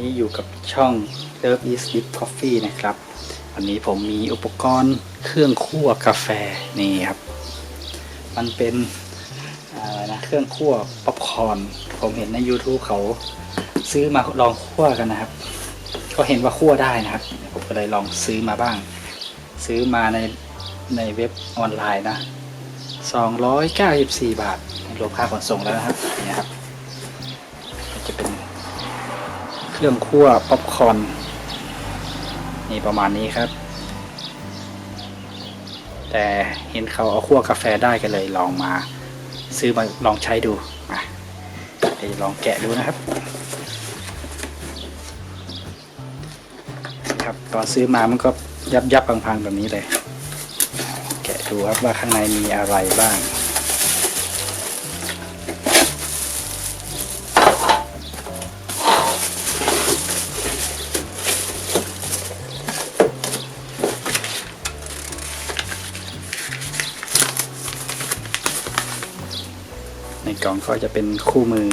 นี้อยู่กับช่อง Love is Deep Coffee นะครับ วันนี้ผมมีอุปกรณ์เครื่องคั่วกาแฟนี่ครับ มันเป็นอะไรนะเครื่องคั่วป๊อปคอร์นผมเห็นใน YouTube เขาซื้อมาลองคั่วกันนะครับ ก็เห็นว่าคั่วได้นะครับ ผมก็เลยลองซื้อมาบ้าง ซื้อมาในในเว็บออนไลน์นะ 294 บาทรวมค่าขนส่งแล้วนะครับนี่ครับจะเป็น เครื่องคั่วป๊อปคอร์นนี่ประมาณนี้ครับ แต่เห็นเขาเอาคั่วกาแฟได้กันเลยลองมา ซื้อมาลองใช้ดูอะไปลองแกะดูนะครับครับตอนซื้อมามันก็ยับยับพังๆแบบนี้เลย แกะดูครับว่าข้างในมีอะไรบ้าง กล่องก็จะเป็นคู่มือ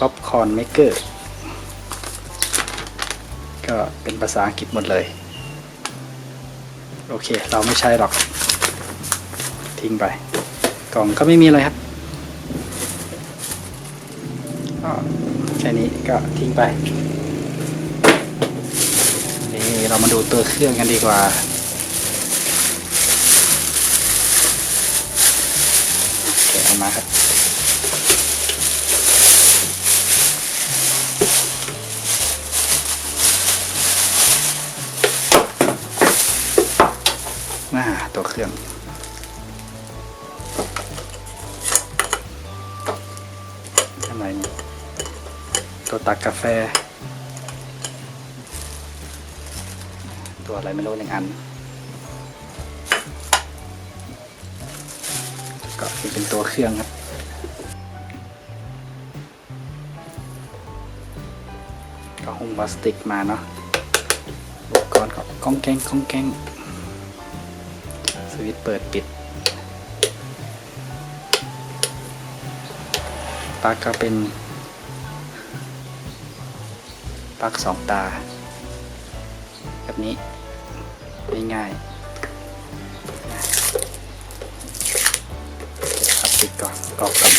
ป๊อปคอร์นเมกเกอร์ก็เป็นภาษาอังกฤษหมดเลย โอเค เราไม่ใช้หรอก ทิ้งไป กล่องก็ไม่มีอะไรครับก็แค่นี้ก็ทิ้งไปนี่เรามาดูตัวเครื่องกันดีกว่า แกะออก มาครับมาตัวเครื่องอะไรเนี่ยตัวตักกาแฟ ตัวอะไรไม่รู้หนึ่งอัน เป็นตัวเครื่องครับ ก็หุ้มพลาสติกมาเนาะอุปกรณ์ก็ก้องแกงก้องแกงสวิตช์เปิดปิดปลั๊กก็เป็นปลั๊กสองตา แบบนี้ง่ายๆ ก่อนกรอบกัน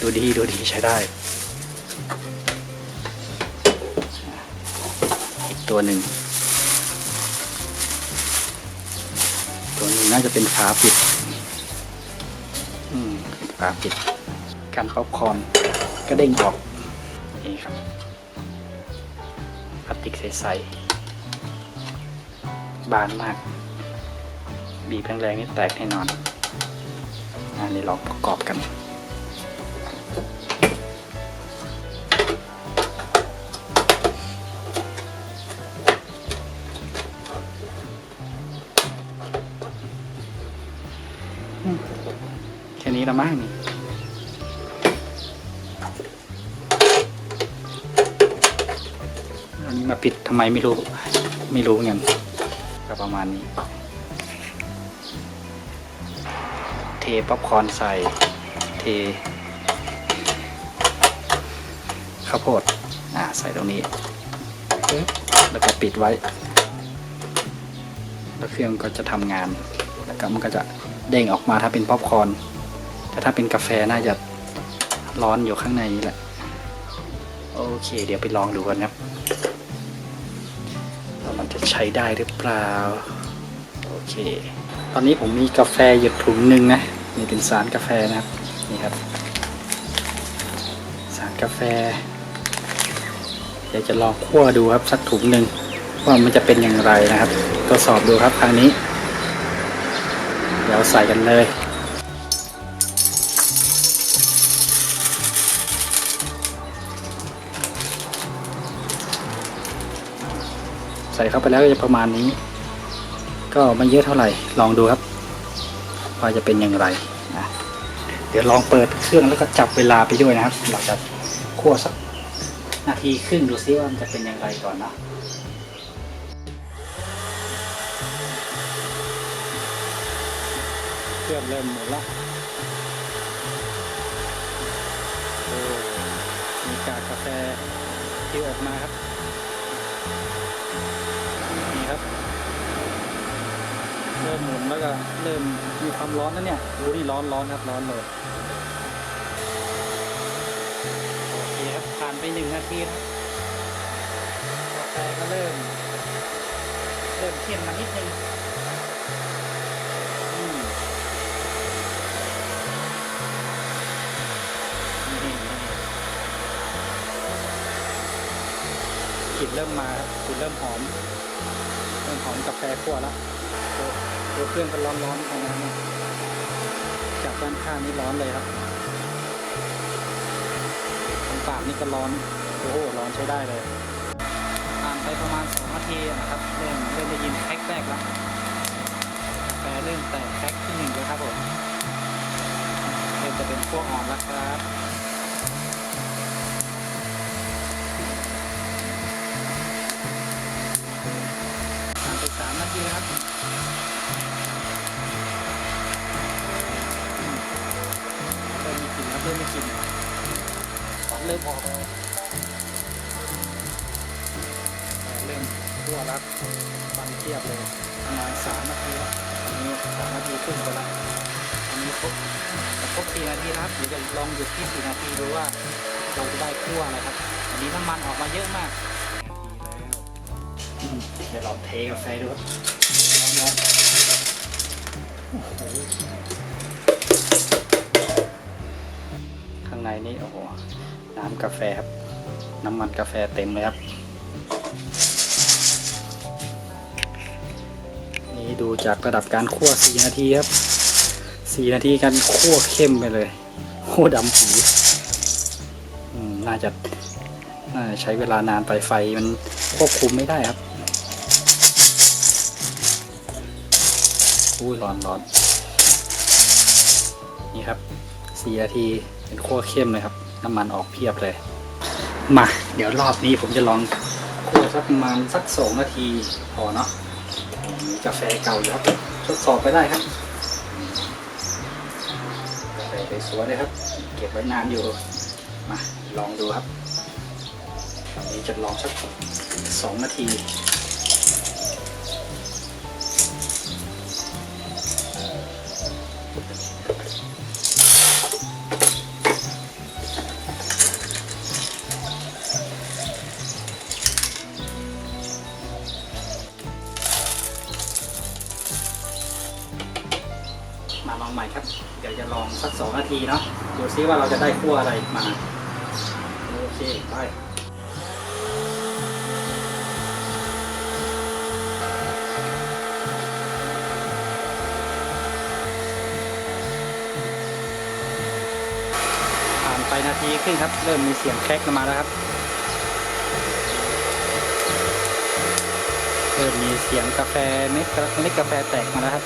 ดูดีดูดีใช้ได้ อีกตัวหนึ่ง ตัวนี้น่าจะเป็นฝาปิด อืมฝาปิด การป๊อปคอนก็เด้งออก นี่ครับพลาสติกใสๆบานมาก บีบแรงๆนี่แตกแน่นอน อันนี้ลองประกอบกัน แค่นี้ละมั้งนี่อันนี้มาปิดทำไมไม่รู้ ไม่รู้เงี้ยก็ประมาณนี้ ทป๊อปคอนใส่ เทข้าวโพดอ่าใส่ตรงนี้ แล้วก็ปิดไว้ แล้วเครื่องก็จะทำงาน แล้วก็มันก็จะเด้งออกมาถ้าเป็นป๊อปคอนแต่ถ้าเป็นกาแฟน่าจะร้อนอยู่ข้างในนี่แหละ โอเค เดี๋ยวไปลองดูกันครับว่ามันจะใช้ได้หรือเปล่า โอเค ตอนนี้ผมมีกาแฟอยู่ถุงหนึ่งนะ นี่เป็นสารกาแฟนะครับนี่ครับ สารกาแฟเดี๋ยวจะลองคั่วดูครับสักถุงหนึ่งว่ามันจะเป็นอย่างไรนะครับทดสอบดูครับครั้งนี้ เดี๋ยวใส่กันเลยใส่เข้าไปแล้วก็จะประมาณนี้ ก็ไม่เยอะเท่าไหร่ ลองดูครับ ว่าจะเป็นอย่างไรนะเดี๋ยวลองเปิดเครื่องแล้วก็จับเวลาไปด้วยนะครับเราจะคั่วสักนาทีครึ่งดูซิว่ามันจะเป็นอย่างไรก่อนนะเครื่องเริ่มหมุนละโอ้กากกาแฟที่ออกมาครับนี่ครับ เริ่มหมุนแล้วก็เริ่มมีความร้อนแล้วเนี่ยดูนี่ร้อนร้อนครับร้อนเลยโอเคครับผ่านไปหนึ่งนาทีครับกาแฟก็เริ่ม เริ่มเข้มมานิดนึงอืมนี่นี่กลิ่นเริ่มมาครับกลิ่นเริ่มหอมเริ่มหอมกาแฟคั่วแล้ว ตัวเครื่องก็ร้อนร้อนๆของมันจากด้านข้างนี่ร้อนเลยครับตรงปากนี่ก็ร้อน โอ้โห ร้อนใช้ได้เลยผ่านไปประมาณสองนาทีนะครับ เริ่มเริ่มได้ยินแพ็กแรกแล้วกาแฟเริ่มแตกแพ็กที่หนึ่งแล้วครับผมเริ่มจะเป็นพวกอ่อนแล้วครับผ่านไปสามนาทีครับ ริ่มมีกลิ่นเริ่มมีกลิ่นควันเริ่มออกแต่เริ่มทั่วแล้วควันเทียบเลยประมาณสามนาทีแล้วอันนี้สามนาทีครึ่งไปแล้วอันนี้ครบครบสี่นาทีครับเดี๋ยวจะลองหยุดที่สี่นาทีดูว่าเราจะได้คั่วอะไรครับ อันนี้น้ำมันออกมาเยอะมากเดี๋ยวเราเทกาแฟดูครับร้อนๆโอ้โห ในนี่โอ้โหน้ำกาแฟครับน้ำมันกาแฟเต็มเลยครับ นี่ดูจากระดับการคั่ว4นาทีครับ4นาทีการคั่วเข้มไปเลยโอ้ดำปีน่าจะน่าจะใช้เวลานานไปไฟมันควบคุมไม่ได้ครับอุ้ยร้อนร้อนนี่ครับ 4นาทีเป็นคั่วเข้มเลยครับ น้ำมันออกเพียบเลย มา เดี๋ยวรอบนี้ผมจะลองคั่วสักประมาณสักสองนาทีพอเนาะกาแฟเก่าอยู่ครับทดสอบไปได้ครับกาแฟไปสวยเลยครับ เก็บไว้นานอยู่ มาลองดูครับตอนนี้จะลองสักสองนาที องใหม่ครับ เดี๋ยวจะลองสักสองนาทีเนาะดูซิว่าเราจะได้คั่วอะไรมา โอเค ไปผ่านไปนาทีครึ่งครับ เริ่มมีเสียงแครกมาแล้วครับ เริ่มมีเสียงกาแฟเม็ดกาเม็ดกาแฟแตกมาแล้วครับ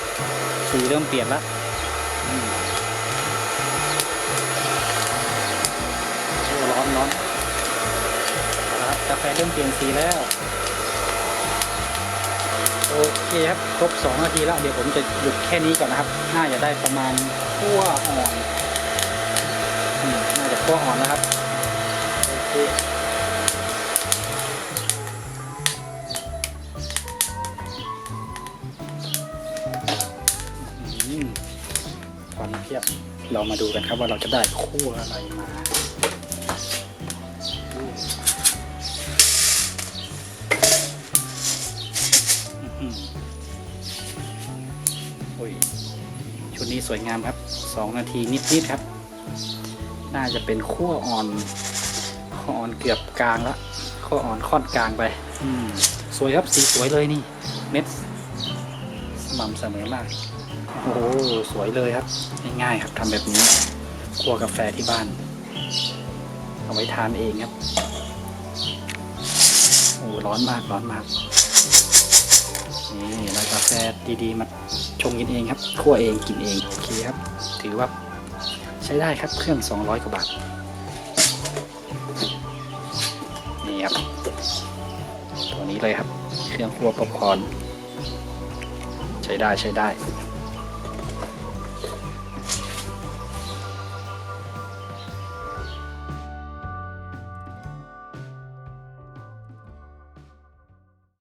สีเริ่มเปลี่ยนแล้ว แฟเริ่มเปลี่ยนสีแล้วโอเคครับครบ2นาทีแล้วเดี๋ยวผมจะหยุดแค่นี้ก่อนนะครับ น่าจะได้ประมาณขั้วอ่อนน่าจะขั้วอ่อนแล้วครับโอเคอืมควันเพียบเรามาดูกันครับว่าเราจะได้คั่วอะไรมา อ้ยชุดนี้สวยงามครับสองนาทีนิดๆครับ น่าจะเป็นขั้วอ่อนขั้วอ่อนเกือบกลางละขั้วอ่อนค่อนกลางไป อืมสวยครับสีสวยเลยนี่ เม็ดสม่ำเสมอมาก โอ้โหสวยเลยครับ ง่ายๆครับทำแบบนี้คั่วกาแฟที่บ้าน เอาไว้ทานเองครับ โอ้ร้อนมากร้อนมาก นี่แล้วกาแฟดีๆ มาชงกินเองครับคั่วเองกินเองโอเคครับ ถือว่าใช้ได้ครับเครื่อง 200 กว่าบาท นี่ครับ ตัวนี้เลยครับ เครื่องคั่วป๊อปคอร์นใช้ได้ใช้ได้